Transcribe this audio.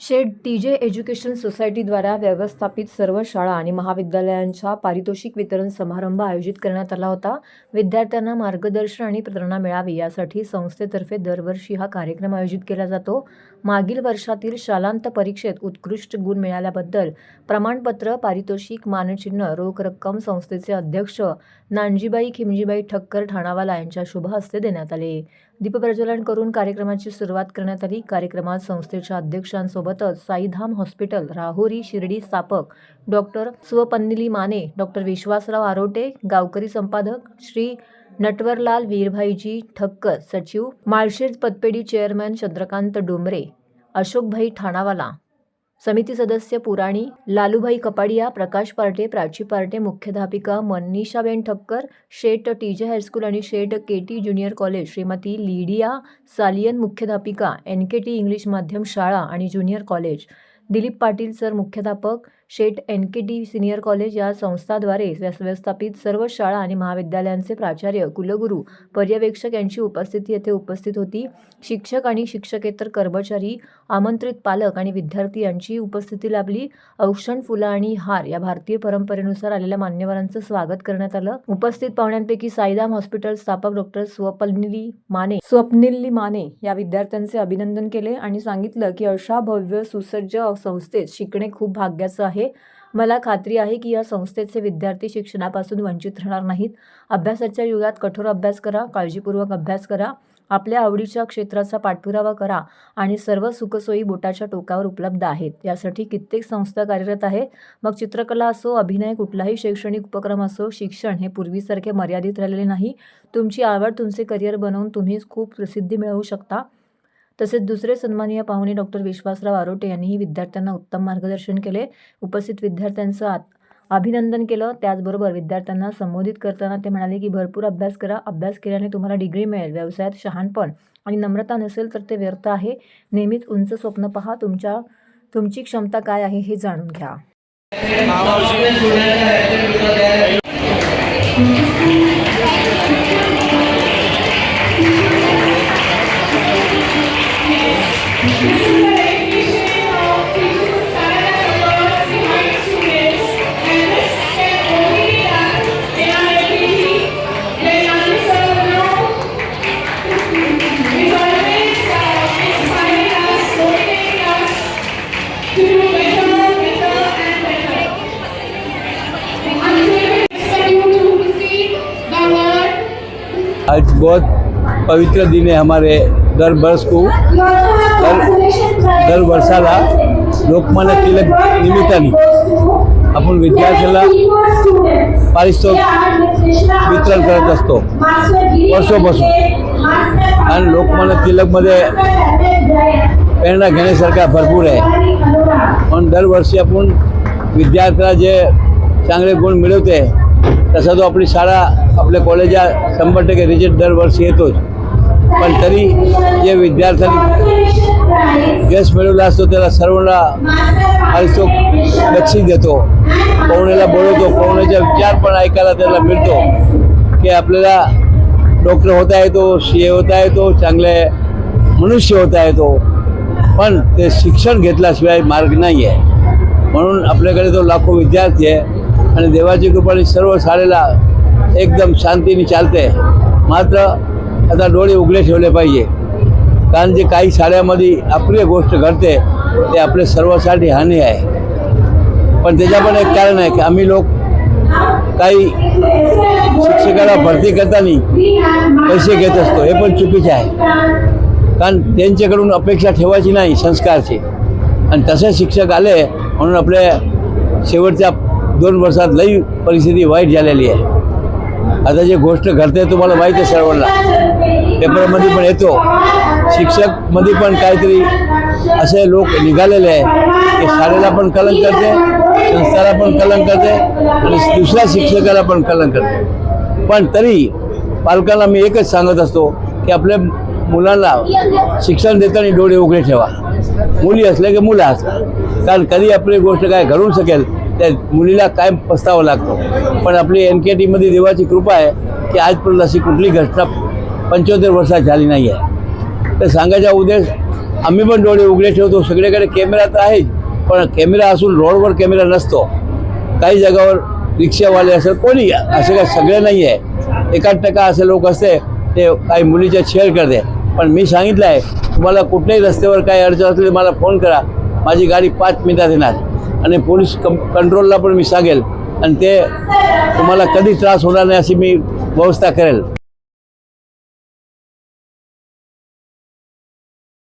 Shade T J education सोसायटीद्वारा व्यवस्थापित सर्व शाळा आणि महाविद्यालयांच्या पारितोषिक वितरण समारंभ आयोजित करण्यात आला होता. विद्यार्थ्यांना मार्गदर्शन आणि प्रेरणा मिळावी यासाठी संस्थेतर्फे दरवर्षी हा कार्यक्रम आयोजित केला जातो. मागील वर्षातील शालांत परीक्षेत उत्कृष्ट गुण मिळाल्याबद्दल प्रमाणपत्र पारितोषिक मानचिन्ह रोख रक्कम संस्थेचे अध्यक्ष नानजीबाई खिमजीबाई ठक्कर ठाणावाला यांच्या शुभ हस्ते देण्यात आले. दीपप्रज्वलन करून कार्यक्रमाची सुरुवात करण्यात आली कार्यक्रमात संस्थेच्या अध्यक्षांसोबतच साईधाम हॉस्पिटल राहोरी शिर्डी स्थापक डॉक्टर स्वपन्निली माने डॉक्टर विश्वासराव आरोटे गावकरी संपादक श्री नटवरलाल वीरभाईजी ठक्कर सचिव माळशेज पतपेढी चेअरमॅन चंद्रकांत डोंबरे अशोकभाई ठाणावाला समिती सदस्य पुराणी लालूभाई कपाडिया प्रकाश पार्टे प्राची पार्टे मुख्याध्यापिका Manishaben Thakkar Shet T J high school आणि Shet K T junior college Shrimati Lydia Salian मुख्याध्यापिका एन के टी इंग्लिश माध्यम शाळा आणि junior college. Dilip Patil sir मुख्याध्यापक Shet N K T senior college या संस्थाद्वारे व्यवस्थापित सर्व शाळा आणि महाविद्यालयांचे प्राचार्य कुलगुरू पर्यवेक्षक यांची उपस्थिती येथे उपस्थित होती. शिक्षक आणि शिक्षकेतर कर्मचारी आमंत्रित पालक आणि विद्यार्थी यांची उपस्थिती लाभली. औक्षण फुलं आणि हार या भारतीय परंपरेनुसार आलेल्या मान्यवरांचं स्वागत करण्यात आलं. उपस्थित पाहुण्यांपैकी साईदाम हॉस्पिटल स्थापक डॉक्टर स्वप्निली माने स्वप्निली माने या विद्यार्थ्यांचे अभिनंदन केले आणि सांगितलं की अशा भव्य सुसज्ज संस्थेत शिकणे खूप भाग्याचं आहे. मला खात्री आहे की या संस्थेचे विद्यार्थी शिक्षणापासून वंचित राहणार नाहीत. अभ्यासाच्या युगात कठोर अभ्यास करा काळजीपूर्वक अभ्यास करा. आपल्या आवडीच्या क्षेत्राचा पाठपुरावा करा आणि सर्व सुखसोयी बोटाच्या टोकावर उपलब्ध आहेत. यासाठी कित्येक संस्था कार्यरत आहेत मग चित्रकला असो अभिनय कुठलाही शैक्षणिक उपक्रम असो शिक्षण हे पूर्वीसारखे मर्यादित राहिलेले नाही. तुमची आवड तुमचे करिअर बनवून तुम्ही खूप प्रसिद्धी मिळवू शकता. तसेच दुसरे सन्माननीय पाहुणे डॉक्टर विश्वासराव आरोटे यांनीही विद्यार्थ्यांना उत्तम मार्गदर्शन केले. उपस्थित विद्यार्थ्यांचं आत अभिनंदन केलं. त्याचबरोबर विद्यार्थ्यांना संबोधित करताना ते म्हणाले की भरपूर अभ्यास करा. अभ्यास केल्याने तुम्हाला डिग्री मिळेल. व्यवसायात शहाणपण आणि नम्रता नसेल तर ते व्यर्थ आहे. नेहमीच उंच स्वप्न पहा. तुमच्या तुमची क्षमता काय आहे हे जाणून घ्या. आज बहुत पवित्र दिन है हमारे दर वर्ष को। दर दर वर्षाला लोकमान्य टिळक निमित्ताने। आपण विद्यार्थ्याला पारितोषिक वितरण करत असतो। वर्षोपासून आणि लोकमान्य टिळकमध्ये प्रेरणा घेण्यासारखा भरपूर आहे। पण दरवर्षी आपण विद्यार्थ्याला जे चांगले गुण मिळवते तसा तो आपली शाळा आपल्या कॉलेजा शंभर टक्के रिजेक्ट दरवर्षी येतोच. पण तरी जे विद्यार्थ्यांनी यश मिळवला असतो त्याला सर्वांना पारितोषिक बक्षीस देतो. पाहुण्याला बोलवतो. पाहुण्याचा विचार पण ऐकायला त्याला मिळतो. की आपल्याला डॉक्टर होता येतो सी ए होता येतो चांगले मनुष्य होता येतो पण ते शिक्षण घेतल्याशिवाय मार्ग नाही आहे म्हणून आपल्याकडे तो लाखो विद्यार्थी आहे. आणि देवाची कृपाने सर्व शाळेला एकदम शांतीने चालते मात्र आता डोळे उघडे ठेवले पाहिजे. कारण जे काही शाळेमध्ये आपली गोष्ट घडते ते आपल्या सर्वसाठी हानी आहे. पण त्याच्या पण एक कारण आहे की आम्ही लोक काही शिक्षकाला भरती करताना पैसे घेत असतो. हे पण चुकीचे आहे. कारण त्यांच्याकडून अपेक्षा ठेवायची नाही संस्कारची. आणि तसे शिक्षक आले म्हणून आपल्या शेवटच्या दोन वर्षात लई परिस्थिती वाईट झालेली आहे. आता जे गोष्ट घडते तुम्हाला माहीत आहे सर्वांना. पेपरमध्ये पण येतो. शिक्षकमध्ये पण काहीतरी असे लोक निघालेले आहे. की शाळेला पण कलंक करते संस्थाला पण कलंक करते आणि दुसऱ्या शिक्षकाला पण कलंक करते. पण तरी पालकांना मी एकच सांगत असतो की आपल्या मुलांना शिक्षण देताना डोळे उघडे ठेवा. मुली असल्या की मुलं असतात. कारण कधी आपली गोष्ट काय घडू शकेल त्या मुलीला काय पस्तावा लागतो. पण आपली एन के टीमध्ये देवाची कृपा आहे की आजपर्यंत अशी कुठली घटना पंच्याहत्तर वर्षात झाली नाही आहे. तर सांगायचा उद्देश आम्ही पण डोळे उघडे ठेवतो. सगळीकडे कॅमेरा तर आहेच पण कॅमेरा असून रोडवर कॅमेरा नसतो. काही जागावर रिक्षावाले असेल कोणी असं काय सगळे नाही आहे. एकाच टक्का असे लोक असते ते काही मुलीच्या शेअर करते. पण मी सांगितलं आहे तुम्हाला कुठल्याही रस्त्यावर काही अडचण असली मला फोन करा. माझी गाडी पाच मिनिटात येणार. आणि पोलीस कं कंट्रोलला पण मी सांगेल. आणि ते तुम्हाला कधी त्रास होणार नाही अशी मी व्यवस्था करेल.